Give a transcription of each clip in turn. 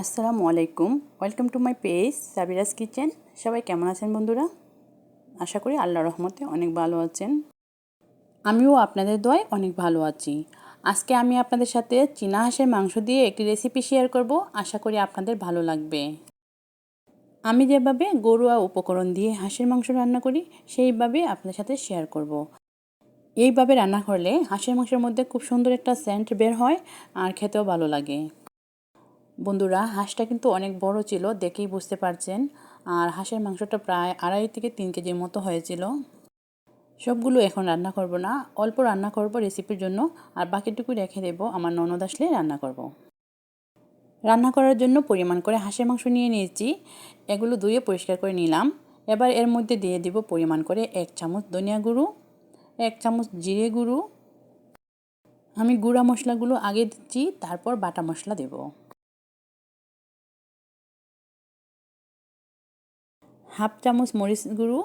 আসসালামু আলাইকুম। Welcome to my page Sabiraj kitchen সবাই কেমন আছেন বন্ধুরা? আশা করি আল্লাহ রহমতে অনেক ভালো আছেন। আমিও আপনাদের দোয়ায় অনেক ভালো আছি। আজকে আমি আপনাদের সাথে চীনা হাঁসের মাংস দিয়ে একটি রেসিপি শেয়ার করব। আশা করি আপনাদের ভালো লাগবে। আমি যেভাবে গরুয়া উপকরণ দিয়ে হাঁসের মাংস রান্না করি, সেইভাবে আপনাদের সাথে শেয়ার করব। এইভাবে রান্না করলে হাঁসের মাংসের মধ্যে খুব সুন্দর একটা সেন্ট বের হয়, আর খেতেও ভালো লাগে। বন্ধুরা, হাঁসটা কিন্তু অনেক বড় ছিল, দেখেই বুঝতে পারছেন। আর হাঁসের মাংসটা প্রায় আড়াই থেকে তিন কেজির মতো হয়েছিল। সবগুলো এখন রান্না করব না, অল্প রান্না করব রেসিপির জন্য, আর বাকিটুকু রেখে দেব, আমার ননদ আসলে রান্না করব। রান্না করার জন্য পরিমাণ করে হাঁসের মাংস নিয়ে নিয়েছি, এগুলো ধুয়ে পরিষ্কার করে নিলাম। এবার এর মধ্যে দিয়ে দিব পরিমাণ করে এক চামচ ধনিয়া গুঁড়ো, এক চামচ জিরে গুঁড়ো। আমি গুঁড়া মশলাগুলো আগে দিচ্ছি, তারপর বাটা মশলা দেবো। হাফ চামচ মরিচ গুঁড়ো।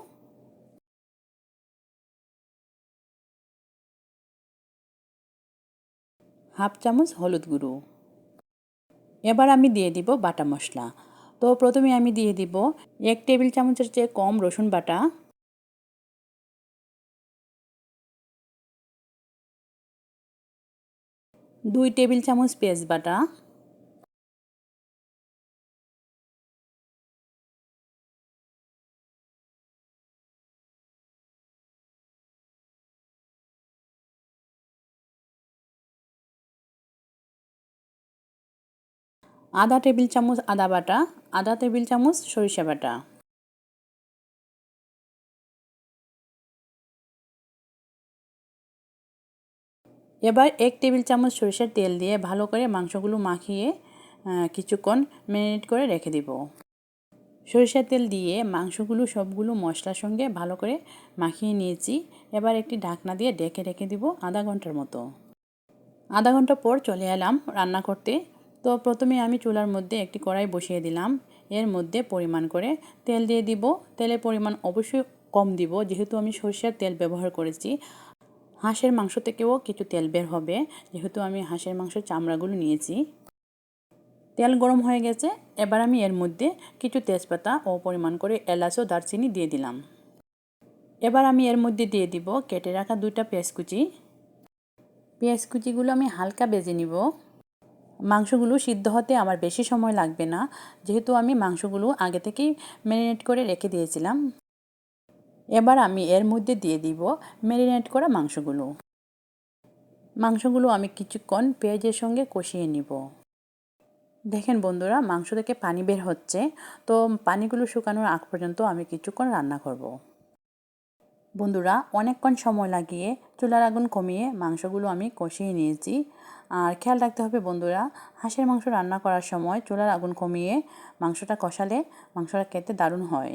হাফ চামচ হলুদ গুঁড়ো। এবার আমি দিয়ে দিব বাটা মশলা। তো প্রথমে আমি দিয়ে দিব এক টেবিল চামচের চেয়ে কম রসুন বাটা। দুই টেবিল চামচ পেঁয়াজ বাটা। আধা টেবিল চামচ আদা বাটা আধা টেবিল চামচ সরিষা বাটা। এবার এক টেবিল চামচ সরিষার তেল দিয়ে ভালো করে মাংসগুলো মাখিয়ে কিছুক্ষণ ম্যারিনেট করে রেখে দিব। সরিষার তেল দিয়ে মাংসগুলো সবগুলো মশলার সঙ্গে ভালো করে মাখিয়ে নিয়েছি। এবার একটি ঢাকনা দিয়ে ডেকে রেখে দিব আধা ঘণ্টার মতো। আধা ঘণ্টা পর চলে এলাম রান্না করতে। তো প্রথমে আমি চুলার মধ্যে একটি কড়াই বসিয়ে দিলাম। এর মধ্যে পরিমাণ করে তেল দিয়ে দিব। তেলের পরিমাণ অবশ্যই কম দিব। যেহেতু আমি সরষের তেল ব্যবহার করেছি, হাঁসের মাংস থেকেও কিছু তেল বের হবে। যেহেতু আমি হাঁসের মাংসের চামড়াগুলো নিয়েছি। তেল গরম হয়ে গেছে। এবার আমি এর মধ্যে কিছু তেজপাতা ও পরিমাণ করে এলাচ ও দারচিনি দিয়ে দিলাম। এবার আমি এর মধ্যে দিয়ে দিব কেটে রাখা দুইটা পেঁয়াজ কুচি। পেঁয়াজ কুচিগুলো আমি হালকা বেজে নিব। মাংসগুলো সিদ্ধ হতে আমার বেশি সময় লাগবে না। যেহেতু আমি মাংসগুলো আগে থেকেই ম্যারিনেট করে রেখে দিয়েছিলাম। এবার আমি এর মধ্যে দিয়ে দিব ম্যারিনেট করা মাংসগুলো। মাংসগুলো আমি কিছুক্ষণ পেঁয়াজের সঙ্গে কষিয়ে নিব। দেখেন বন্ধুরা, মাংস থেকে পানি বের হচ্ছে। তো পানিগুলো শুকানোর আগ পর্যন্ত আমি কিছুক্ষণ রান্না করব। বন্ধুরা, অনেকক্ষণ সময় লাগিয়ে চুলার আগুন কমিয়ে মাংসগুলো আমি কষিয়ে নিয়েছি। আর খেয়াল রাখতে হবে বন্ধুরা, হাঁসের মাংস রান্না করার সময় চুলার আগুন কমিয়ে মাংসটা কষালে মাংসটা খেতে দারুণ হয়।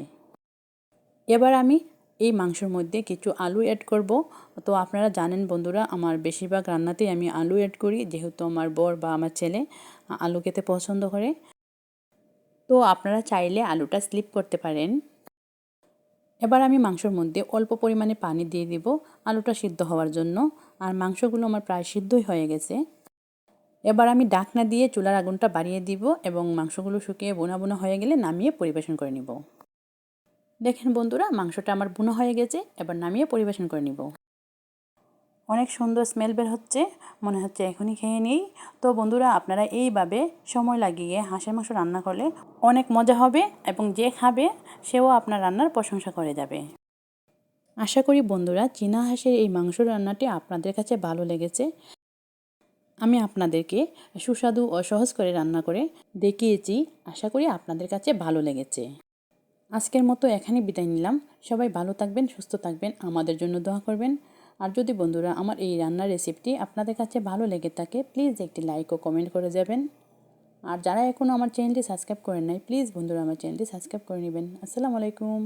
এবার আমি এই মাংসের মধ্যে কিছু আলু অ্যাড করব। তো আপনারা জানেন বন্ধুরা, আমার বেশিরভাগ রান্নাতেই আমি আলু অ্যাড করি, যেহেতু আমার বর বা আমার ছেলে আলু খেতে পছন্দ করে। তো আপনারা চাইলে আলুটা স্লিপ করতে পারেন। এবার আমি মাংসর মধ্যে অল্প পরিমাণে পানি দিয়ে দিব আলুটা সিদ্ধ হওয়ার জন্য, আর মাংসগুলো আমার প্রায় সিদ্ধই হয়ে গেছে। এবার আমি ডাকনা দিয়ে চুলার আগুনটা বাড়িয়ে দিব এবং মাংসগুলো শুকিয়ে বোনা বোনা হয়ে গেলে নামিয়ে পরিবেশন করে নিব। দেখেন বন্ধুরা, মাংসটা আমার বোনা হয়ে গেছে, এবার নামিয়ে পরিবেশন করে নিব। অনেক সুন্দর স্মেল বের হচ্ছে, মনে হচ্ছে এখনই খেয়ে নিই। তো বন্ধুরা, আপনারা এইভাবে সময় লাগিয়ে হাঁসের মাংস রান্না করলে অনেক মজা হবে এবং যে খাবে, সেও আপনার রান্নার প্রশংসা করে যাবে। আশা করি বন্ধুরা, চীনা হাঁসের এই মাংস রান্নাটি আপনাদের কাছে ভালো লেগেছে। আমি আপনাদেরকে সুস্বাদু ও সহজ করে রান্না করে দেখিয়েছি, আশা করি আপনাদের কাছে ভালো লেগেছে। আজকের মতো এখানে বিদায় নিলাম। সবাই ভালো থাকবেন, সুস্থ থাকবেন, আমাদের জন্য দোয়া করবেন। আর যদি বন্ধুরা আমার এই রান্নার রেসিপিটি আপনাদের কাছে ভালো লেগে থাকে প্লিজ একটি লাইক ও কমেন্ট করে যাবেন। আর যারা এখনও আমার চ্যানেলটি সাবস্ক্রাইব করেন নাই প্লিজ বন্ধুরা আমার চ্যানেলটি সাবস্ক্রাইব করে নেবেন। আসসালামু আলাইকুম।